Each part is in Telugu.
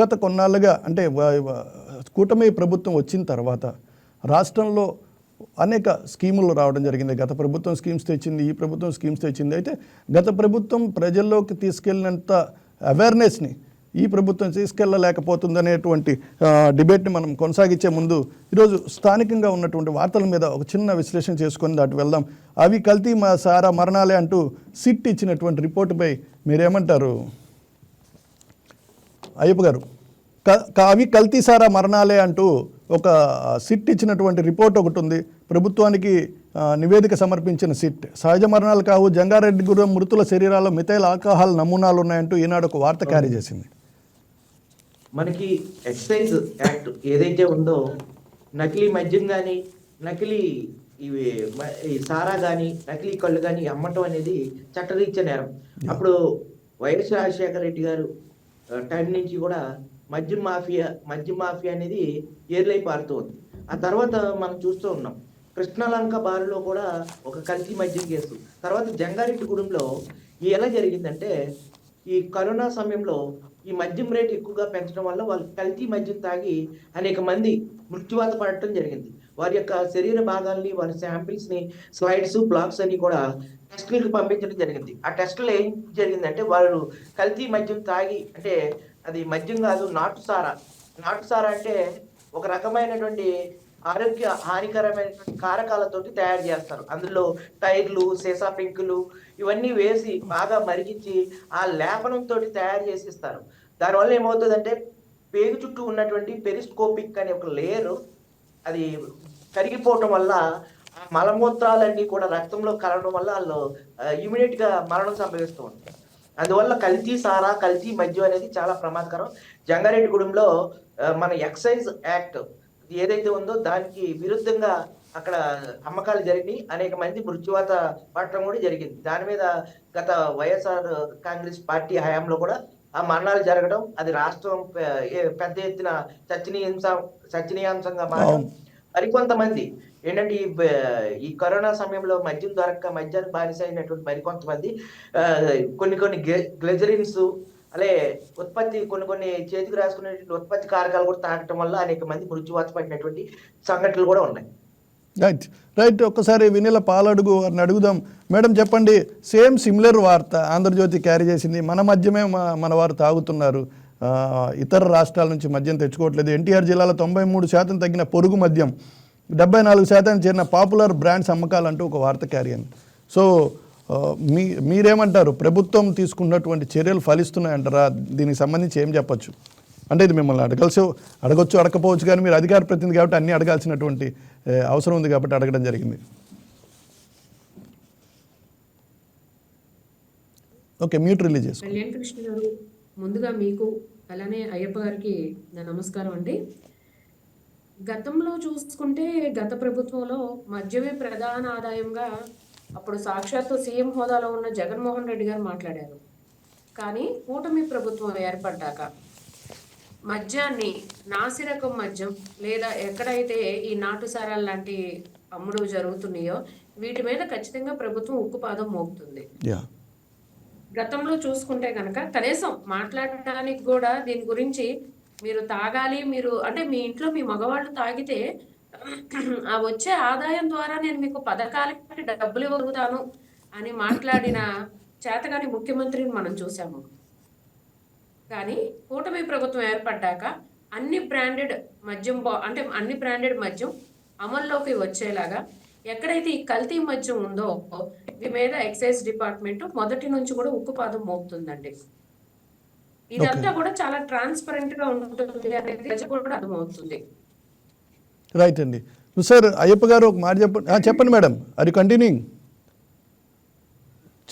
గత కొన్నాళ్ళుగా అంటే కూటమి ప్రభుత్వం వచ్చిన తర్వాత రాష్ట్రంలో అనేక స్కీములు రావడం జరిగింది. గత ప్రభుత్వం స్కీమ్స్ తెచ్చింది ఈ ప్రభుత్వం స్కీమ్స్ తెచ్చింది. అయితే గత ప్రభుత్వం ప్రజల్లోకి తీసుకెళ్ళినంత అవేర్నెస్ని ఈ ప్రభుత్వం తీసుకెళ్ళలేకపోతుందనేటువంటి డిబేట్ని మనం కొనసాగించే ముందు ఈరోజు స్థానికంగా ఉన్నటువంటి వార్తల మీద ఒక చిన్న విశ్లేషణ చేసుకొని దాటి వెళ్దాం. అవి కల్తీ మా సారా మరణాలే అంటూ సిట్ ఇచ్చినటువంటి రిపోర్టుపై మీరేమంటారు? అయ్యప్ప గారు. అవి కల్తీ సారా మరణాలే అంటూ ఒక సిట్ ఇచ్చినటువంటి రిపోర్ట్ ఒకటి ఉంది. ప్రభుత్వానికి నివేదిక సమర్పించిన సిట్. సహజ మరణాలు కావు జంగారెడ్డి గురు మృతుల శరీరాల్లో మిథైల్ ఆల్కహాల్ నమూనాలు ఉన్నాయంటూ ఈనాడు ఒక వార్త క్యారీ చేసింది. మనకి ఎక్సైజ్ యాక్ట్ ఏదైతే ఉందో నకిలీ మద్యం కానీ నకిలీ ఇవి సారా కానీ నకిలీ కళ్ళు కానీ అమ్మటం అనేది చట్టరీత్యా నేరం. అప్పుడు వైఎస్ రాజశేఖర రెడ్డి గారు టైం నుంచి కూడా మద్యం మాఫియా మద్యం మాఫియా అనేది ఏర్లై పారుతూ ఉంది ఆ తర్వాత మనం చూస్తూ ఉన్నాం. కృష్ణలంక బారులో కూడా ఒక కల్తీ మద్యం కేసు. తర్వాత జంగారెడ్డిగూడెంలో ఈ ఎలా జరిగిందంటే ఈ కరోనా సమయంలో ఈ మద్యం రేటు ఎక్కువగా పెంచడం వల్ల వాళ్ళు కల్తీ మద్యం తాగి అనేక మంది మృత్యువాత పడటం జరిగింది. వారి యొక్క శరీర భాగాల్ని వారి శాంపిల్స్ని స్లైడ్స్ బ్లాక్స్ అన్ని కూడా టెస్టులకు పంపించడం జరిగింది. ఆ టెస్టులు ఏం జరిగిందంటే వారు కల్తీ మద్యం తాగి అంటే అది మద్యం కాదు నాటు సారా. నాటు సారా అంటే ఒక రకమైనటువంటి ఆరోగ్య హానికరమైనటువంటి కారకాలతోటి తయారు చేస్తారు. అందులో టైర్లు సీసా పెంకులు ఇవన్నీ వేసి బాగా మరిగించి ఆ లేపనంతో తయారు చేసి ఇస్తారు దానివల్ల ఏమవుతుందంటే పేగు చుట్టూ ఉన్నటువంటి పెరిస్కోపిక్ అనే ఒక లేయరు అది కరిగిపోవటం వల్ల మలమూత్రాలన్నీ కూడా రక్తంలో కలవడం వల్ల వాళ్ళు ఇమీడియట్గా మరణం సంభవిస్తూ ఉంటాయి అందువల్ల కల్తీ సారా కల్తీ మద్యం అనేది చాలా ప్రమాదకరం. జంగారెడ్డిగూడెంలో మన ఎక్సైజ్ యాక్ట్ ఏదైతే ఉందో దానికి విరుద్ధంగా అక్కడ అమ్మకాలు జరిగినాయి. అనేక మంది మృత్యువాత పట్టడం కూడా జరిగింది. దాని మీద గత వైఎస్ఆర్ కాంగ్రెస్ పార్టీ హయాంలో కూడా ఆ మరణాలు జరగడం అది రాష్ట్రం పెద్ద ఎత్తున చర్చనీయాంశం చర్చనీయాంశంగా మారడం మరికొంతమంది ఏంటంటే ఈ ఈ కరోనా సమయంలో మద్యం దొరక్క మద్యానికి బానిస అయినటువంటి మరికొంతమంది కొన్ని కొన్ని గ్లెజరిన్స్ అలాగే ఉత్పత్తి కొన్ని కొన్ని చేతికి రాసుకునేటువంటి ఉత్పత్తి కారకాలు కూడా తాగటం వల్ల అనేక మంది మృత్యువాత పడినటువంటి సంఘటనలు కూడా ఉన్నాయి. రైట్. రైట్. ఒక్కసారి వినిల పాలడుగు వారిని అడుగుదాం. మేడం చెప్పండి సేమ్ సిమిలర్ వార్త ఆంధ్రజ్యోతి క్యారీ చేసింది. మన మధ్యమే మన వారు తాగుతున్నారు. ఇతర రాష్ట్రాల నుంచి మద్యం తెచ్చుకోవట్లేదు. ఎన్టీఆర్ జిల్లాలో తొంభై మూడు శాతం తగ్గిన పొరుగు మద్యం డెబ్బై నాలుగు శాతం చేరిన పాపులర్ బ్రాండ్స్ అమ్మకాలంటూ ఒక వార్త క్యారీ అయింది. సో మీ మీరేమంటారు? ప్రభుత్వం తీసుకున్నటువంటి చర్యలు ఫలిస్తున్నాయంటారా? దీనికి సంబంధించి ఏం చెప్పచ్చు? అంటే ఇది మిమ్మల్ని అడగాల్సి అడగొచ్చు అడగపోవచ్చు కానీ మీరు అధికార ప్రతినిధి కాబట్టి అన్నీ అడగాల్సినటువంటి అవసరం ఉంది కాబట్టి అడగడం జరిగింది. ఓకే మ్యూట్ రిలీజ్ చేసుకోండి ముందుగా మీకు అలానే అయ్యప్ప గారికి నా నమస్కారం అండి. గతంలో చూసుకుంటే గత ప్రభుత్వంలో మద్యమే ప్రధాన ఆదాయంగా అప్పుడు సాక్షాత్తు సీఎం హోదాలో ఉన్న జగన్మోహన్ రెడ్డి గారు మాట్లాడారు. కానీ కూటమి ప్రభుత్వం ఏర్పడ్డాక మద్యాన్ని నాసిరకం మద్యం లేదా ఎక్కడైతే ఈ నాటు సారాలు లాంటి అమ్ముడు జరుగుతున్నాయో వీటి మీద ఖచ్చితంగా ప్రభుత్వం ఉక్కుపాదం మోపుతుంది. గతంలో చూసుకుంటే కనుక కనీసం మాట్లాడడానికి కూడా దీని గురించి మీరు తాగాలి మీరు అంటే మీ ఇంట్లో మీ మగవాళ్ళు తాగితే ఆ వచ్చే ఆదాయం ద్వారా నేను మీకు పథకాలకి డబ్బులు ఇవ్వగలుగుతాను అని మాట్లాడిన చేతగాని ముఖ్యమంత్రిని మనం చూసాము కానీ కూటమి ప్రభుత్వం ఏర్పడ్డాక అన్ని బ్రాండెడ్ మద్యం బా- అంటే అన్ని బ్రాండెడ్ మద్యం అమల్లోకి వచ్చేలాగా ఎక్కడైతే ఈ కల్తీ మద్యం ఉందో వీటి మీద ఎక్సైజ్ డిపార్ట్మెంట్ మొదటి నుంచి కూడా ఉక్కుపాదం మోపుతుందండి. ఇదంతా కూడా చాలా ట్రాన్స్పరెంట్గా ఉంటుంది అనేది కూడా అర్థమవుతుంది. రైట్ అండి. సార్ అయ్యప్ప గారు ఒక మాట చెప్పండి చెప్పండి మేడం. అది కంటిన్యూయింగ్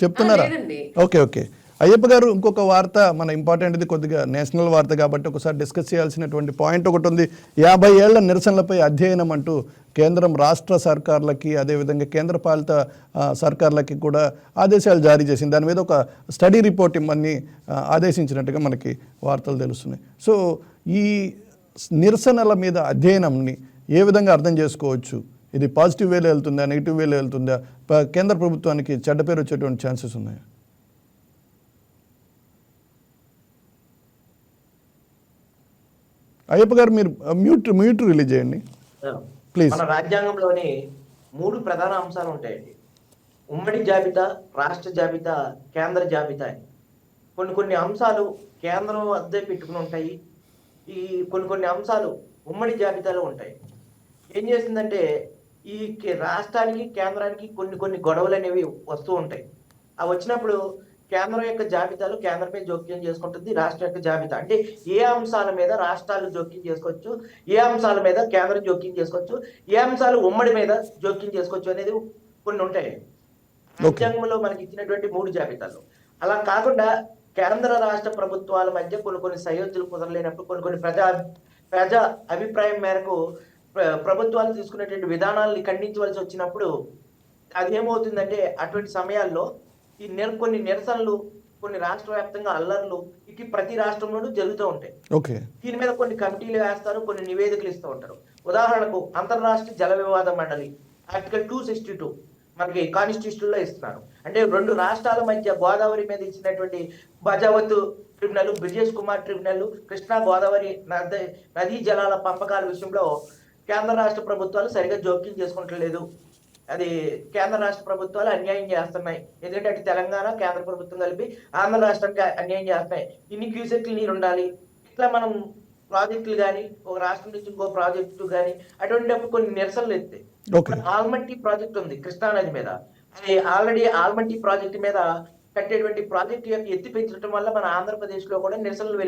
చెప్తున్నారా. ఓకే ఓకే అయ్యప్ప గారు ఇంకొక వార్త మన ఇంపార్టెంట్ది కొద్దిగా నేషనల్ వార్త కాబట్టి ఒకసారి డిస్కస్ చేయాల్సినటువంటి పాయింట్ ఒకటి ఉంది. యాభై ఏళ్ళ నిరసనలపై అధ్యయనం అంటూ కేంద్రం రాష్ట్ర సర్కార్లకి అదేవిధంగా కేంద్ర పాలిత సర్కార్లకి కూడా ఆదేశాలు జారీ చేసింది. దాని మీద ఒక స్టడీ రిపోర్ట్ ఇమ్మని ఆదేశించినట్టుగా మనకి వార్తలు తెలుస్తున్నాయి. సో ఈ నిరసనల మీద అధ్యయనంని ఏ విధంగా అర్థం చేసుకోవచ్చు? ఇది పాజిటివ్ వేలో వెళ్తుందా నెగిటివ్ వేలో వెళ్తుందా? కేంద్ర ప్రభుత్వానికి చెడ్డ పేరు వచ్చేటువంటి ఛాన్సెస్ ఉన్నాయా? అయ్యప్ప గారు మీరు మ్యూట్ మ్యూట్ రిలీజ్ చేయండి. Please. మన రాజ్యాంగంలోని మూడు ప్రధాన అంశాలు ఉంటాయండి. ఉమ్మడి జాబితా రాష్ట్ర జాబితా కేంద్ర జాబితా కొన్ని కొన్ని అంశాలు కేంద్రం వద్దే పెట్టుకుని ఉంటాయి. ఈ కొన్ని కొన్ని అంశాలు ఉమ్మడి జాబితాలో ఉంటాయి. ఏం చేసిందంటే ఈ రాష్ట్రానికి కేంద్రానికి కొన్ని కొన్ని గొడవలు అనేవి వస్తూ ఉంటాయి. అవి వచ్చినప్పుడు కేంద్రం యొక్క జాబితాలు కేంద్రమే జోక్యం చేసుకుంటుంది రాష్ట్ర యొక్క జాబితా. అంటే ఏ అంశాల మీద రాష్ట్రాలు జోక్యం చేసుకోవచ్చు ఏ అంశాల మీద కేంద్రం జోక్యం చేసుకోవచ్చు ఏ అంశాలు ఉమ్మడి మీద జోక్యం చేసుకోవచ్చు అనేది కొన్ని ఉంటాయి. రాజ్యాంగంలో మనకి ఇచ్చినటువంటి మూడు జాబితాలు. అలా కాకుండా కేంద్ర రాష్ట్ర ప్రభుత్వాల మధ్య కొన్ని కొన్ని సయోధ్యలు కుదరలేనప్పుడు కొన్ని కొన్ని ప్రజా ప్రజా అభిప్రాయం మేరకు ప్ర- ప్రభుత్వాలు తీసుకునేటువంటి విధానాలని ఖండించవలసి వచ్చినప్పుడు అదేమవుతుందంటే అటువంటి సమయాల్లో ఈ నిర కొన్ని నిరసనలు కొన్ని రాష్ట్ర వ్యాప్తంగా అల్లర్లు ఇటు ప్రతి రాష్ట్రంలోనూ జరుగుతూ ఉంటాయి. ఓకే. దీని మీద కొన్ని కమిటీలు వేస్తారు కొన్ని నివేదికలు ఇస్తూ ఉంటారు. ఉదాహరణకు అంతర్రాష్ట్ర జల వివాద మండలి ఆర్టికల్ టూ సిక్స్టీ టూ మనకి కాన్స్టిట్యూషన్లో ఇస్తున్నారు అంటే రెండు రాష్ట్రాల మధ్య గోదావరి మీద ఇచ్చినటువంటి బజావత్ ట్రిబ్యునల్ బ్రిజేష్ కుమార్ ట్రిబ్యునల్ కృష్ణా గోదావరి నది నదీ జలాల పంపకాల విషయంలో కేంద్ర రాష్ట్ర ప్రభుత్వాలు సరిగా జోక్యం చేసుకుంటలేదు. అది కేంద్ర రాష్ట్ర ప్రభుత్వాలు అన్యాయం చేస్తున్నాయి. ఎందుకంటే అటు తెలంగాణ కేంద్ర ప్రభుత్వం కలిపి ఆంధ్ర రాష్ట్రానికి అన్యాయం చేస్తున్నాయి. ఇన్ని క్యూసెక్లు నీరు ఉండాలి ఇట్లా మనం ప్రాజెక్టులు కానీ ఒక రాష్ట్రం నుంచి ఇంకో ప్రాజెక్టు కానీ అటువంటిప్పుడు కొన్ని నిరసనలు ఎత్తాయి. ఆల్మట్టి ప్రాజెక్ట్ ఉంది కృష్ణా నది మీద. అది ఆల్రెడీ ఆల్మట్టి ప్రాజెక్ట్ మీద కట్టేటువంటి ప్రాజెక్ట్ యొక్క ఎత్తి పెంచడం వల్ల మన ఆంధ్రప్రదేశ్లో కూడా నిరసనలు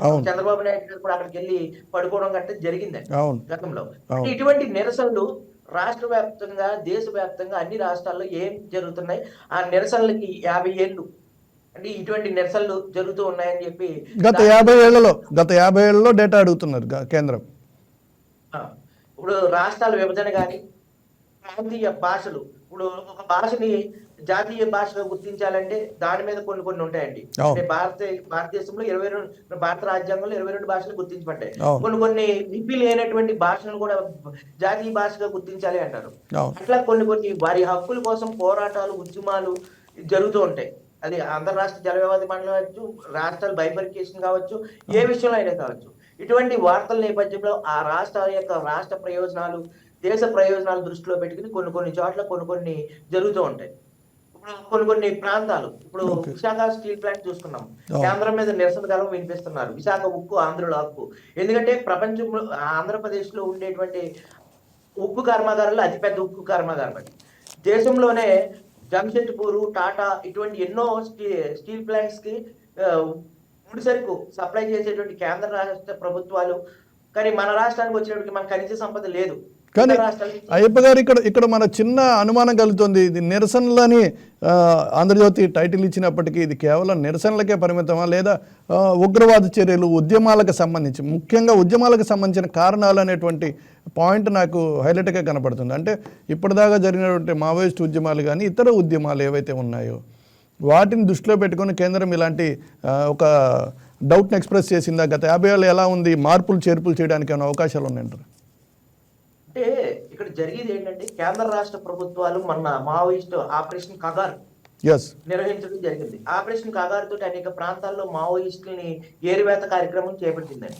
అవును. చంద్రబాబు నాయుడు గారు కూడా అక్కడికి వెళ్ళి పడుకోవడం గట్రా జరిగిందండి అవును. గతంలో. ఇటువంటి నిరసనలు రాష్ట్ర వ్యాప్తంగా దేశ వ్యాప్తంగా అన్ని రాష్ట్రాల్లో ఏం జరుగుతున్నాయి? ఆ నిరసనలకి యాభై ఏళ్ళు. అంటే ఇటువంటి నిరసనలు జరుగుతూ ఉన్నాయని చెప్పి గత యాభై ఏళ్ళలో గత యాభై ఏళ్ళలో డేటా అడుగుతున్నారు కేంద్రం. ఇప్పుడు రాష్ట్రాల విభజన కానీ ప్రాంతీయ భాషలు ఇప్పుడు ఒక భాషని జాతీయ భాషగా గుర్తించాలంటే దాని మీద కొన్ని కొన్ని ఉంటాయండి. అంటే భారత భారతదేశంలో ఇరవై రెండు భారత రాజ్యాంగంలో ఇరవై రెండు భాషలు గుర్తించబడ్డాయి. కొన్ని కొన్ని లిపి లేనటువంటి భాషలను కూడా జాతీయ భాషగా గుర్తించాలి అంటారు. అట్లా కొన్ని కొన్ని వారి హక్కుల కోసం పోరాటాలు ఉద్యమాలు జరుగుతూ ఉంటాయి. అది అంతర్రాష్ట్ర జల వివాద మండలి కావచ్చు రాష్ట్రాలు బైఫర్కేషన్ కావచ్చు ఏ విషయంలో అయినా కావచ్చు. ఇటువంటి వార్తల నేపథ్యంలో ఆ రాష్ట్రాల యొక్క రాష్ట్ర ప్రయోజనాలు దేశ ప్రయోజనాలు దృష్టిలో పెట్టుకుని కొన్ని కొన్ని చోట్ల కొన్ని కొన్ని జరుగుతూ ఉంటాయి. ఇప్పుడు కొన్ని కొన్ని ప్రాంతాలు ఇప్పుడు. విశాఖ స్టీల్ ప్లాంట్ చూసుకున్నాం. కేంద్రం మీద నిరసన గలం వినిపిస్తున్నారు. విశాఖ ఉక్కు ఆంధ్రుల హక్కు ఎందుకంటే ప్రపంచంలో ఆంధ్రప్రదేశ్లో ఉండేటువంటి ఉక్కు కర్మాగారాలు అతిపెద్ద ఉక్కు కర్మాగారం అది. దేశంలోనే జంషెడ్పూర్ టాటా ఇటువంటి ఎన్నో స్టీ స్టీల్ ప్లాంట్స్కి ఆ, ముడి సరుకు సప్లై చేసేటువంటి కేంద్ర రాష్ట్ర ప్రభుత్వాలు. కానీ మన రాష్ట్రానికి వచ్చినప్పటికి మన ఖనిజ సంపద లేదు. కానీ అయ్యప్ప గారు ఇక్కడ ఇక్కడ మన చిన్న అనుమానం కలుగుతుంది. ఇది నిరసనలని ఆంధ్రజ్యోతి టైటిల్ ఇచ్చినప్పటికీ ఇది కేవలం నిరసనలకే పరిమితమా? లేదా ఉగ్రవాద చర్యలు ఉద్యమాలకు సంబంధించి ముఖ్యంగా ఉద్యమాలకు సంబంధించిన కారణాలు అనేటువంటి పాయింట్ నాకు హైలైట్గా కనపడుతుంది. అంటే ఇప్పటిదాకా జరిగినటువంటి మావోయిస్ట్ ఉద్యమాలు కానీ ఇతర ఉద్యమాలు ఏవైతే ఉన్నాయో వాటిని దృష్టిలో పెట్టుకొని కేంద్రం ఇలాంటి ఒక డౌట్ని ఎక్స్ప్రెస్ చేసిందా? గత యాభై ఏళ్ళు ఎలా ఉంది? మార్పులు చేర్పులు చేయడానికి ఏమైనా అవకాశాలు ఉన్నాయంటారు? అంటే ఇక్కడ జరిగేది ఏంటంటే కేంద్ర రాష్ట్ర ప్రభుత్వాలు మన మావోయిస్ట్ ఆపరేషన్ కగార్ నిర్వహించడం జరిగింది. ఆపరేషన్ కాగారు తోటి అనేక ప్రాంతాల్లో మావోయిస్టుల్ని ఏరివేత కార్యక్రమం చేపట్టిందండి.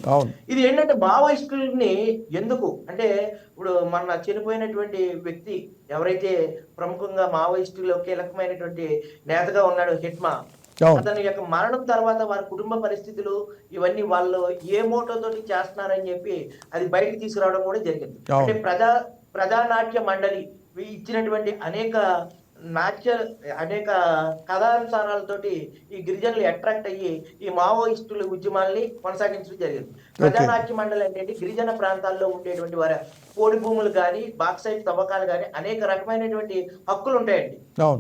ఇది ఏంటంటే మావోయిస్టుల్ని ఎందుకు? అంటే ఇప్పుడు మన చనిపోయినటువంటి వ్యక్తి ఎవరైతే ప్రముఖంగా మావోయిస్టులో కీలకమైనటువంటి నేతగా ఉన్నాడు హిట్మా అతని యొక్క మరణం తర్వాత వారి కుటుంబ పరిస్థితులు ఇవన్నీ వాళ్ళు ఏ మోటోతోటి చేస్తున్నారని చెప్పి అది బయటకు తీసుకురావడం కూడా జరిగింది. అంటే ప్రజా ప్రజానాట్య మండలి ఇచ్చినటువంటి అనేక నాట్య అనేక కథానుసారాలతోటి ఈ గిరిజనులు అట్రాక్ట్ అయ్యి ఈ మావోయిస్టుల ఉద్యమాల్ని కొనసాగించడం జరిగింది. ప్రజానాట్య మండలి అంటే గిరిజన ప్రాంతాల్లో ఉండేటువంటి వారి కోడి భూములు కానీ బాక్సైట్ తవ్వకాలు కానీ అనేక రకమైనటువంటి హక్కులు ఉంటాయండి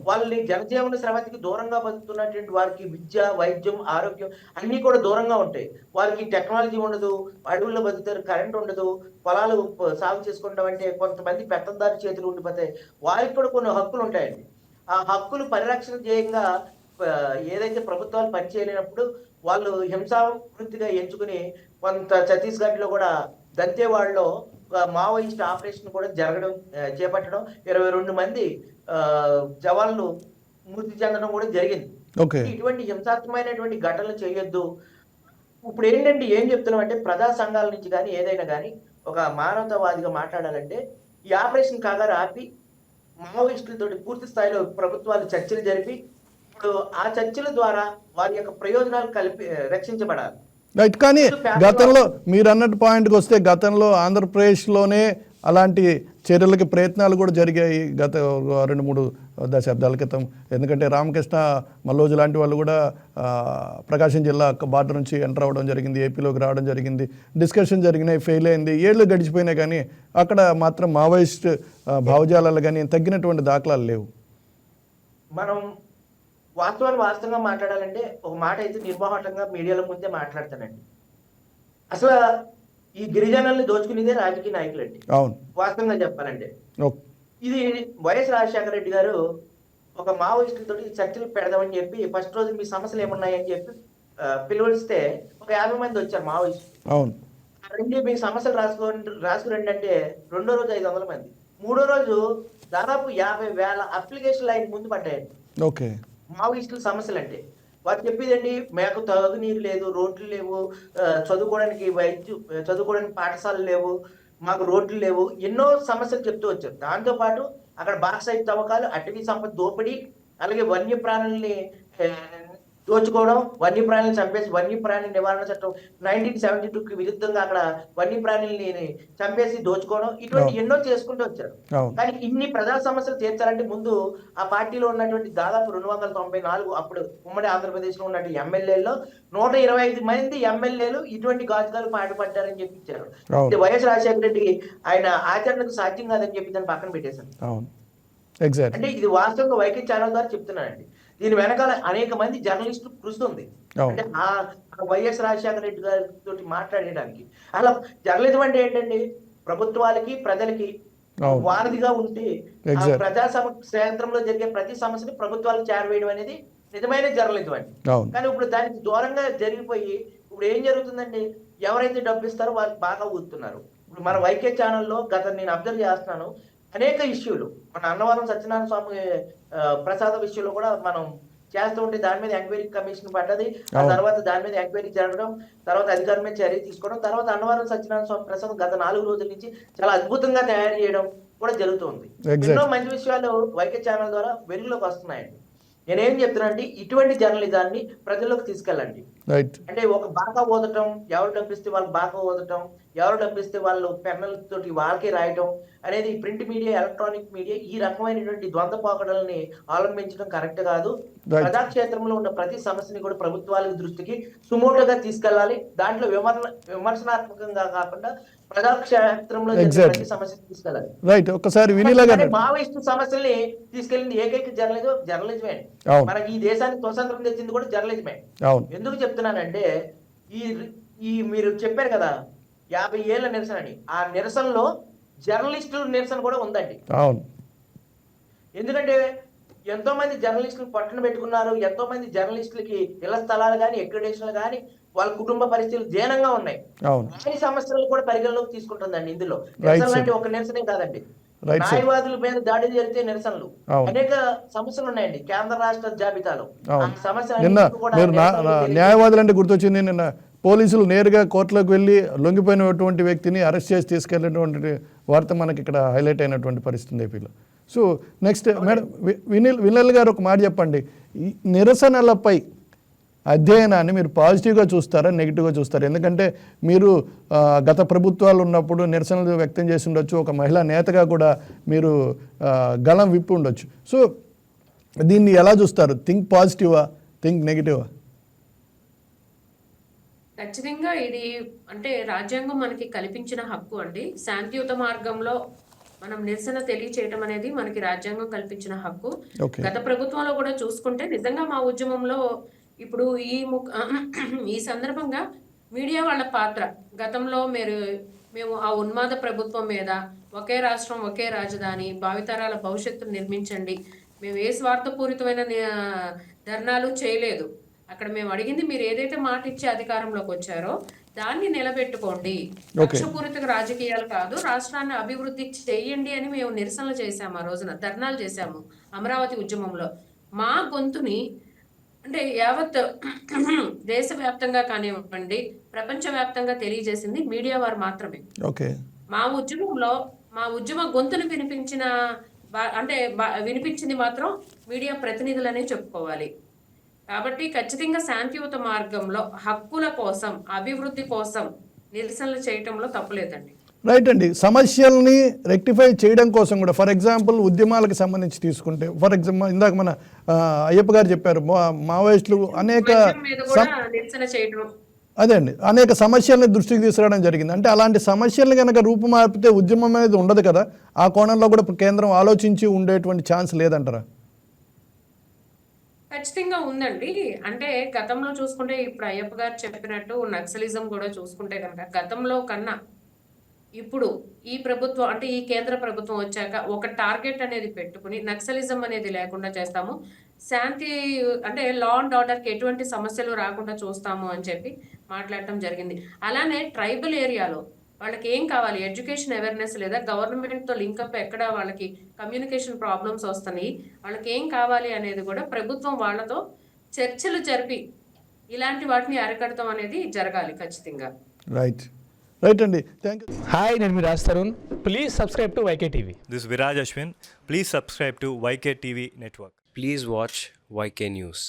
వాళ్ళని జనజీవన శ్రమతికి దూరంగా బతుకుతున్నటువంటి వారికి విద్య వైద్యం ఆరోగ్యం అన్ని కూడా దూరంగా ఉంటాయి. వారికి టెక్నాలజీ ఉండదు అడవుల్లో బతుకుతారు కరెంట్ ఉండదు పొలాలు సాగు చేసుకుంటాం అంటే కొంతమంది పెత్తందారి చేతులు ఉండిపోతాయి. వారికి కూడా కొన్ని హక్కులు ఉంటాయండి ఆ హక్కులు పరిరక్షణ చేయంగా ఏదైతే ప్రభుత్వాలు పనిచేయలేనప్పుడు వాళ్ళు హింసా వృత్తిగా ఎంచుకుని కొంత ఛత్తీస్గఢ్లో కూడా దంతేవాడలో మావోయిస్ట్ ఆపరేషన్ కూడా జరగడం చేపట్టడం ఇరవై రెండు మంది ఆ, జవాన్లు మృతి చెందడం కూడా జరిగింది. ఇటువంటి హింసాత్మకమైనటువంటి ఘటనలు చేయొద్దు. ఇప్పుడు ఏంటంటే ఏం చెప్తున్నాం అంటే ప్రజా సంఘాల నుంచి కానీ ఏదైనా కానీ ఒక మానవతావాదిగా మాట్లాడాలంటే ఈ ఆపరేషన్ కాగారు ఆపి మావోయిస్టులతో పూర్తి స్థాయిలో ప్రభుత్వాలు చర్చలు జరిపి ఇప్పుడు ఆ చర్చల ద్వారా వారి యొక్క ప్రయోజనాలు కలిపి రక్షించబడాలి. రైట్ కానీ గతంలో మీరు అన్నట్టు పాయింట్కి వస్తే గతంలో ఆంధ్రప్రదేశ్లోనే అలాంటి చర్యలకి ప్రయత్నాలు కూడా జరిగాయి గత రెండు మూడు దశాబ్దాల క్రితం. ఎందుకంటే రామకృష్ణ మల్లోజు లాంటి వాళ్ళు కూడా ప్రకాశం జిల్లా బార్డర్ నుంచి ఎంటర్ అవ్వడం జరిగింది ఏపీలోకి రావడం జరిగింది. డిస్కషన్ జరిగినాయి ఫెయిల్ అయింది. ఏళ్ళు గడిచిపోయినాయి కానీ అక్కడ మాత్రం మావోయిస్ట్ భావజాలాలు కానీ తగ్గినటువంటి దాఖలాలు లేవు. మనం వాస్తవాన్ని వాస్తవంగా మాట్లాడాలంటే ఒక మాట అయితే నిర్మోహటంగా మీడియాలో ముందే మాట్లాడతానండి. అసలు ఈ గిరిజనుల్ని దోచుకునేదే రాజకీయ నాయకులండి. అవును. వాస్తవంగా చెప్పాలంటే. ఇది వైఎస్ రాజశేఖర రెడ్డి గారు ఒక మావోయిస్టులతో చర్చలు పెడదామని చెప్పి ఫస్ట్ రోజు మీ సమస్యలు ఏమున్నాయని చెప్పి పిలువలిస్తే ఒక యాభై మంది వచ్చారు మావోయిస్టులు. అవును. రండి మీ సమస్యలు రాసుకోండి రాసుకురండి అంటే రెండో రోజు ఐదు వందల మంది. మూడో రోజు దాదాపు యాభై వేల అప్లికేషన్లు ఆయన ముందు పడ్డాయండి. ఓకే. మావోయిస్టుల సమస్యలు అంటే వారు చెప్పేదండి మేకు తాగునీరు లేదు రోడ్లు లేవు చదువుకోవడానికి వైద్యు చదువుకోవడానికి పాఠశాలలు లేవు మాకు రోడ్లు లేవు. ఎన్నో సమస్యలు చెప్తూ వచ్చారు. దాంతో పాటు అక్కడ బాక్సైట్ తవ్వకాలు అటవీ సంపద దోపిడీ అలాగే వన్యప్రాణుల్ని దోచుకోవడం వన్యప్రాణులను చంపేసి వన్యప్రాణి నివారణ చట్టం నైన్టీన్ సెవెంటీ టూకి విరుద్ధంగా అక్కడ వన్యప్రాణుల్ని చంపేసి దోచుకోవడం ఇటువంటి. ఎన్నో చేసుకుంటూ వచ్చారు. కానీ ఇన్ని ప్రజా సమస్యలు తీర్చాలంటే ముందు ఆ పార్టీలో ఉన్నటువంటి దాదాపు రెండు వందల తొంభై నాలుగు అప్పుడు ఉమ్మడి ఆంధ్రప్రదేశ్లో ఉన్నటువంటి ఎమ్మెల్యేల్లో నూట ఇరవై ఐదు మంది ఎమ్మెల్యేలు ఇటువంటి గాజుగాలు పాటుపడ్డారని చెప్పి ఇచ్చారు. వైఎస్ రాజశేఖర రెడ్డి ఆయన ఆచరణకు సాధ్యం కాదని చెప్పి దాన్ని పక్కన పెట్టేశారు. అంటే ఇది వాస్తవంగా వైకే ఛానల్ ద్వారా చెప్తున్నానండి దీని వెనకాల అనేక మంది జర్నలిస్టులు కృషి ఉంది. అంటే ఆ వైఎస్ రాజశేఖర రెడ్డి గారితో మాట్లాడడానికి అలా జర్నలిజం అంటే ఏంటండి? ప్రభుత్వాలకి ప్రజలకి. వారధిగా ఉంటే. ప్రజా సమ క్షేత్రంలో జరిగే ప్రతి సమస్యని ప్రభుత్వాలకు చేరవేయడం అనేది నిజమైన జర్నలిజం అండి. కానీ ఇప్పుడు దానికి దూరంగా జరిగిపోయి ఇప్పుడు ఏం జరుగుతుందండి? ఎవరైతే డబ్బు ఇస్తారో వాళ్ళు బాగా ఊతున్నారు ఇప్పుడు మన వైకే ఛానల్లో గత నేను అబ్జర్వ్ చేస్తున్నాను. అనేక ఇష్యూలు మన అన్నవరం సత్యనారాయణ స్వామి ప్రసాద విషయంలో కూడా మనం చేస్తూ ఉంటే దాని మీద ఎంక్వైరీ కమిషన్ పడ్డది. ఆ. తర్వాత దాని మీద ఎంక్వైరీ జరగడం తర్వాత అధికారుల మీద చర్య తీసుకోవడం తర్వాత అన్నవరం సత్యనారాయణ స్వామి ప్రసాదం గత నాలుగు రోజుల నుంచి చాలా అద్భుతంగా తయారు చేయడం కూడా జరుగుతుంది. ఎన్నో మంచి విషయాలు వైకే ఛానల్ ద్వారా వెలుగులోకి వస్తున్నాయండి. నేనేం చెప్తున్నా అంటే ఇటువంటి జర్నలిజాన్ని ప్రజల్లోకి తీసుకెళ్ళండి. అంటే ఒక బాగా ఓదటం ఎవరు డబ్బిస్తే వాళ్ళు బాగా ఓదటం ఎవరు డబ్బిస్తే వాళ్ళు పెన్నులతోటి వాళ్ళకే రాయటం అనేది ప్రింట్ మీడియా ఎలక్ట్రానిక్ మీడియా ఈ రకమైనటువంటి ద్వంద్వ పోకడల్ని అవలంబించడం కరెక్ట్ కాదు. ప్రజాక్షేత్రంలో ఉన్న ప్రతి సమస్యని కూడా ప్రభుత్వాల దృష్టికి సుమోటోగా తీసుకెళ్ళాలి. దాంట్లో విమర్శ విమర్శనాత్మకంగా కాకుండా ప్రజాక్షేత్రంలో. ప్రతి సమస్యని తీసుకెళ్ళాలి. రైట్ మావోయిస్టు సమస్యల్ని తీసుకెళ్ళింది ఏకైక జర్నలిజం జర్నలిజమే. మనకి ఈ దేశానికి స్వతంత్రం తెచ్చింది కూడా జర్నలిజమే. ఎందుకు చెప్తున్నానంటే ఈ ఈ మీరు చెప్పారు కదా యాభై ఏళ్ళ నిరసన అని. ఆ నిరసనలో జర్నలిస్టుల నిరసన కూడా ఉందండి. అవును. ఎందుకంటే ఎంతో మంది జర్నలిస్టులు పట్టున పెట్టుకున్నారు ఎంతో మంది జర్నలిస్టులకి ఇళ్ళ స్థలాలు కానీ ఎక్రిడేషన్లు కానీ వాళ్ళ కుటుంబ పరిస్థితులు దీనంగా ఉన్నాయి. వారి సమస్యలు కూడా పరిగణలోకి తీసుకుంటుందండి ఇందులో. Sir. అంటే ఒక నిరసనే కాదండి. న్యాయవాదుల మీద దాడి జరిగితే నిరసనలు. అనేక సమస్యలు ఉన్నాయండి. కేంద్ర రాష్ట్ర జాబితాలో. సమస్య మీరు న్యాయవాదులు అంటే గుర్తొచ్చింది నిన్న పోలీసులు నేరుగా కోర్టులోకి వెళ్ళి లొంగిపోయినటువంటి వ్యక్తిని అరెస్ట్ చేసి తీసుకెళ్ళినటువంటి వార్త మనకి ఇక్కడ హైలైట్ అయినటువంటి పరిస్థితి ఏపీలో. So next madam Vinil Vinal గారు ఒక మాట చెప్పండి. నిరసనలపై అధ్యయనాన్ని మీరు పాజిటివ్గా చూస్తారా నెగిటివ్గా చూస్తారా? ఎందుకంటే మీరు గత ప్రభుత్వాలు ఉన్నప్పుడు నిరసనలు వ్యక్తం చేసి ఉండొచ్చు ఒక మహిళా నేతగా కూడా మీరు గలం విప్పి ఉండొచ్చు. సో దీన్ని ఎలా చూస్తారు? థింక్ పాజిటివా? థింక్ నెగిటివా? ఖచ్చితంగా ఇది అంటే రాజ్యాంగం మనకి కల్పించిన హక్కు అండి. శాంతియుత మార్గంలో మనం నిరసన తెలియచేయటం అనేది మనకి రాజ్యాంగం కల్పించిన హక్కు. గత ప్రభుత్వంలో కూడా చూసుకుంటే నిజంగా మా ఉద్యమంలో ఇప్పుడు ఈ ము- ఈ సందర్భంగా మీడియా వాళ్ళ పాత్ర. గతంలో మీరు మేము ఆ ఉన్మాద ప్రభుత్వం మీద ఒకే రాష్ట్రం ఒకే రాజధాని భావితరాల భవిష్యత్తును నిర్మించండి. మేము ఏ స్వార్థపూరితమైన ధర్నాలు చేయలేదు. అక్కడ మేము అడిగింది మీరు ఏదైతే మాట ఇచ్చి అధికారంలోకి వచ్చారో దాన్ని నిలబెట్టుకోండి. లక్ష్యపూరిత రాజకీయాలు కాదు రాష్ట్రాన్ని అభివృద్ధి చేయండి అని మేము నిరసనలు చేశాము ఆ రోజున ధర్నాలు చేశాము అమరావతి ఉద్యమంలో. మా గొంతుని అంటే యావత్ దేశవ్యాప్తంగా కానివ్వండి ప్రపంచవ్యాప్తంగా తెలియజేసింది మీడియా వారు మాత్రమే. ఓకే. మా ఉద్యమంలో మా ఉద్యమ గొంతును వినిపించిన బా- అంటే బా- వినిపించింది మాత్రం మీడియా ప్రతినిధులనే చెప్పుకోవాలి. కాబట్టి ఖచ్చితంగా శాంతియుత మార్గంలో హక్కుల కోసం అభివృద్ధి కోసం నిరసనలు చేయటంలో తప్పులేదండి. రైట్ అండి. సమస్యల్ని రెక్టిఫై చేయడం కోసం కూడా ఫర్ ఎగ్జాంపుల్ ఉద్యమాలకు సంబంధించి తీసుకుంటే ఫర్ ఎగ్జాంపుల్ ఇందాక మన అయ్యప్ప గారు చెప్పారు మా- మావోయిస్టులు అనేక అదే అండి. అనేక సమస్యల్ని దృష్టికి తీసుకురావడం జరిగింది. అంటే అలాంటి సమస్యల్ని కనుక రూపుమాపితే ఉద్యమం అనేది ఉండదు కదా ఆ కోణంలో కూడా కేంద్రం ఆలోచించి ఉండేటువంటి ఛాన్స్ లేదంటారా? ఖచ్చితంగా ఉందండి. అంటే గతంలో చూసుకుంటే ఇప్పుడు అయ్యప్ప గారు చెప్పినట్టు నక్సలిజం కూడా చూసుకుంటే కనుక గతంలో కన్నా ఇప్పుడు ఈ ప్రభుత్వం అంటే ఈ కేంద్ర ప్రభుత్వం వచ్చాక ఒక టార్గెట్ అనేది పెట్టుకుని నక్సలిజం అనేది లేకుండా చేస్తాము. శాంతి అంటే లా అండ్ ఆర్డర్కి ఎటువంటి సమస్యలు రాకుండా చూస్తాము అని చెప్పి మాట్లాడటం జరిగింది. అలానే ట్రైబల్ ఏరియాలో వాళ్ళకి ఏం కావాలి? ఎడ్యుకేషన్ అవేర్నెస్ లేదా గవర్నమెంట్తో లింకప్ ఎక్కడ వాళ్ళకి కమ్యూనికేషన్ ప్రాబ్లమ్స్ వస్తున్నాయి? వాళ్ళకి ఏం కావాలి అనేది కూడా ప్రభుత్వం వాళ్ళతో చర్చలు జరిపి ఇలాంటి వాటిని అరికడతాం అనేది జరగాలి ఖచ్చితంగా. రైట్ రైట్ అండి థ్యాంక్ యూ హాయ్ నేను మీ Raj Tarun please subscribe to YK TV this Viraj Ashwin please subscribe to YK TV network please watch YK news